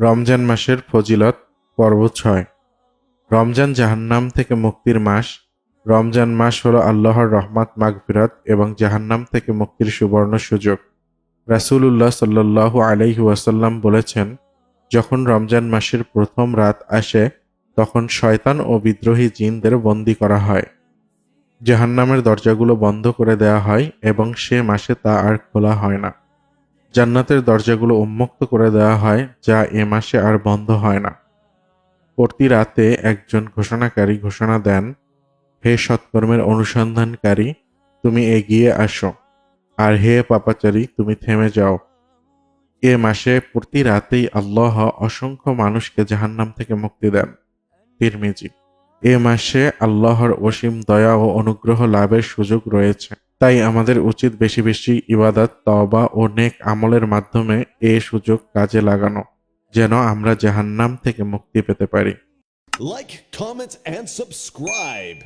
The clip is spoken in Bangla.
রমজান মাসের ফজিলত পর্ব ছয়। রমজান জাহান্নাম থেকে মুক্তির মাস। রমজান মাস হল আল্লাহর রহমত, মাগফিরাত এবং জাহান্নাম থেকে মুক্তির সুবর্ণ সুযোগ। রাসূলুল্লাহ সাল্লাল্লাহু আলাইহি ওয়াসাল্লাম বলেছেন, যখন রমজান মাসের প্রথম রাত আসে, তখন শয়তান ও বিদ্রোহী জিনদের বন্দি করা হয়। জাহান্নামের দরজাগুলো বন্ধ করে দেওয়া হয় এবং সে মাসে তা আর খোলা হয় না। জান্নাতের দরজাগুলো উন্মুক্ত করে দেওয়া হয়, যা এ মাসে আর বন্ধ হয় না। প্রতি রাতে একজন ঘোষণাকারী ঘোষণা দেন, হে সৎকর্মের অনুসন্ধানকারী, তুমি এগিয়ে আসো। আর হে পাপাচারী, তুমি থেমে যাও। এ মাসে প্রতি রাতেই আল্লাহ অসংখ্য মানুষকে জাহান্নাম থেকে মুক্তি দেন। তিরমিজি, এ মাসে আল্লাহর অসীম দয়া ও অনুগ্রহ লাভের সুযোগ রয়েছে। তাই আমাদের উচিত বেশি বেশি ইবাদত, তওবা ও নেক আমলের মাধ্যমে এ সুযোগ কাজে লাগানো, যেন আমরা জাহান্নাম থেকে মুক্তি পেতে পারি লাইক কমেন্ট এন্ড subscribe.